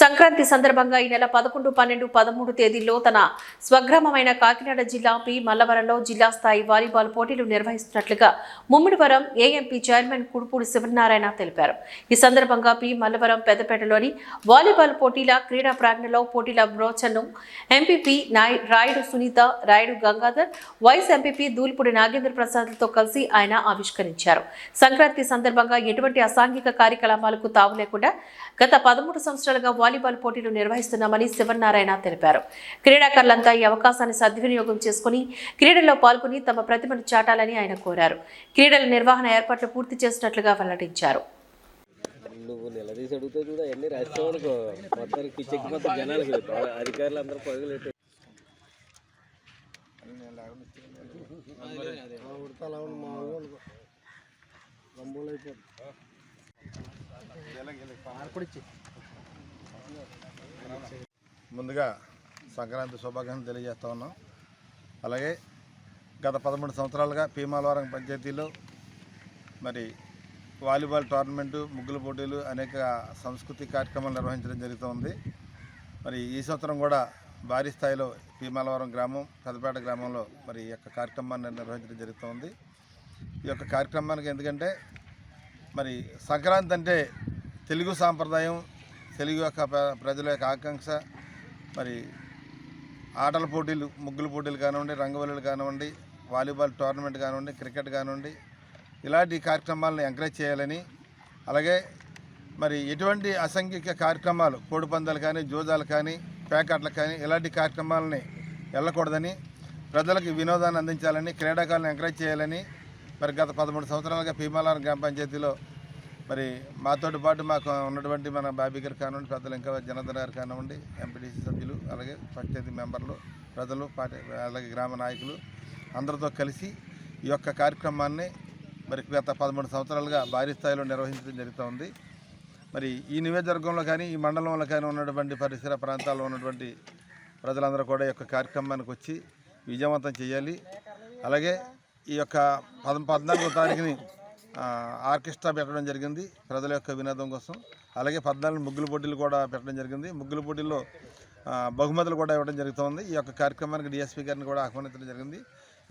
సంక్రాంతి సందర్భంగా ఈ నెల పదకొండు పన్నెండు పదమూడు తేదీల్లో తన స్వగ్రామమైన కాకినాడ జిల్లా పి. మల్లవరంలో జిల్లా స్థాయి వాలీబాల్ పోటీలు నిర్వహిస్తున్నట్లుగా ముమ్మిడివరం ఏఎంపీ చైర్మన్ కుడుపూడి శివనారాయణ తెలిపారు. ఈ సందర్భంగా పి. మల్లవరం పెద్దపేటలోని వాలీబాల్ పోటీల క్రీడా ప్రాంగణలో పోటీల బ్రోచన్ను ఎంపీపీ నాయ రాయుడు సునీత రాయుడు గంగాధర్ వైస్ ఎంపీపీ దూల్పూడి నాగేంద్ర ప్రసాద్లతో కలిసి ఆయన ఆవిష్కరించారు. సంక్రాంతి సందర్భంగా ఎటువంటి అసాంఘిక కార్యకలాపాలకు తావు లేకుండా గత పదమూడు సంవత్సరాలుగా వాలీబాల్ పోటీలు నిర్వహిస్తున్నామని శివనారాయణ తెలిపారు. క్రీడాకారులంతా ఈ అవకాశాన్ని సద్వినియోగం చేసుకుని క్రీడల్లో పాల్గొని తమ ప్రతిభను చాటాలని ఆయన కోరారు. క్రీడల నిర్వహణ ఏర్పాట్లు పూర్తి చేసినట్లుగా వెల్లడించారు. నువ్వు నిలదీసి అడుగుతావు చూడ అన్ని రాస్తావు అనుకో. మొత్తానికి పిచ్చెక్కిపోతే జనాలకి అధికారులు అందరూ పరుగులు ముందుగా సంక్రాంతి శుభాకాంక్షలు తెలియజేస్తా ఉన్నాం. అలాగే గత పదమూడు సంవత్సరాలుగా పీమాలవరం పంచాయతీలో మరి వాలీబాల్ టోర్నమెంటు ముగ్గుల పోటీలు అనేక సంస్కృతి కార్యక్రమాలు నిర్వహించడం జరుగుతుంది మరి ఈ సంవత్సరం కూడా భారీ స్థాయిలో పీమాలవరం గ్రామం పెద్దపేట గ్రామంలో మరి ఈ యొక్క కార్యక్రమాన్ని నిర్వహించడం జరుగుతుంది ఈ యొక్క కార్యక్రమానికి ఎందుకంటే మరి సంక్రాంతి అంటే తెలుగు సాంప్రదాయం తెలుగు యొక్క ప్రజల యొక్క ఆకాంక్ష మరి ఆటల పోటీలు ముగ్గుల పోటీలు కానివ్వండి రంగవల్లులు కానివ్వండి వాలీబాల్ టోర్నమెంట్ కానివ్వండి క్రికెట్ కానివ్వండి ఇలాంటి కార్యక్రమాలను ఎంకరేజ్ చేయాలని అలాగే మరి ఎటువంటి అసంఘిక కార్యక్రమాలు కోడిపందాలు కానీ జోజాలు కానీ పేకాట్లు కానీ ఇలాంటి కార్యక్రమాలని వెళ్ళకూడదని ప్రజలకు వినోదాన్ని అందించాలని క్రీడాకారులను ఎంకరేజ్ చేయాలని మరి గత పదమూడు సంవత్సరాలుగా భీమాలారం గ్రామ పంచాయతీలో మరి మాతోటి పాటు మాకు ఉన్నటువంటి మన బాబీ గారు కానివ్వండి పెద్దలు ఇంకా జనార్దన్ గారు కానివ్వండి ఎంపీటీసీ సభ్యులు అలాగే పంచాయతీ మెంబర్లు ప్రజలు పార్టీ అలాగే గ్రామ నాయకులు అందరితో కలిసి ఈ యొక్క కార్యక్రమాన్ని మరి గత పదమూడు సంవత్సరాలుగా భారీ స్థాయిలో నిర్వహించడం జరుగుతూ ఉంది. మరి ఈ నియోజకవర్గంలో కానీ ఈ మండలంలో కానీ ఉన్నటువంటి పరిసర ప్రాంతాల్లో ఉన్నటువంటి ప్రజలందరూ కూడా ఈ యొక్క కార్యక్రమానికి వచ్చి విజయవంతం చేయాలి. అలాగే ఈ యొక్క పద పద్నాలుగో తారీఖుని ఆర్కెస్ట్రా పెట్టడం జరిగింది ప్రజల యొక్క వినోదం కోసం. అలాగే పద్నాలుగు ముగ్గుల పోటీలు కూడా పెట్టడం జరిగింది. ముగ్గుల పోటీల్లో బహుమతులు కూడా ఇవ్వడం జరుగుతుంది. ఈ యొక్క కార్యక్రమానికి డిఎస్పీ గారిని కూడా ఆహ్వానించడం జరిగింది.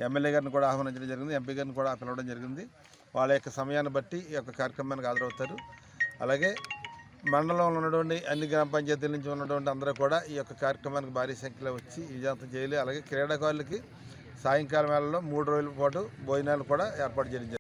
ఎమ్మెల్యే గారిని కూడా ఆహ్వానించడం జరిగింది. ఎంపీ గారిని కూడా పిలవడం జరిగింది. వాళ్ళ యొక్క సమయాన్ని బట్టి ఈ యొక్క కార్యక్రమానికి హాజరవుతారు. అలాగే మండలంలో ఉన్నటువంటి అన్ని గ్రామ పంచాయతీల నుంచి ఉన్నటువంటి అందరూ కూడా ఈ యొక్క కార్యక్రమానికి భారీ సంఖ్యలో వచ్చి విజయవంతం చేయాలి. అలాగే క్రీడాకారులకి సాయంకాలం వేళలో మూడు రోజుల పాటు భోజనాలు కూడా ఏర్పాటు చేయడం జరిగింది.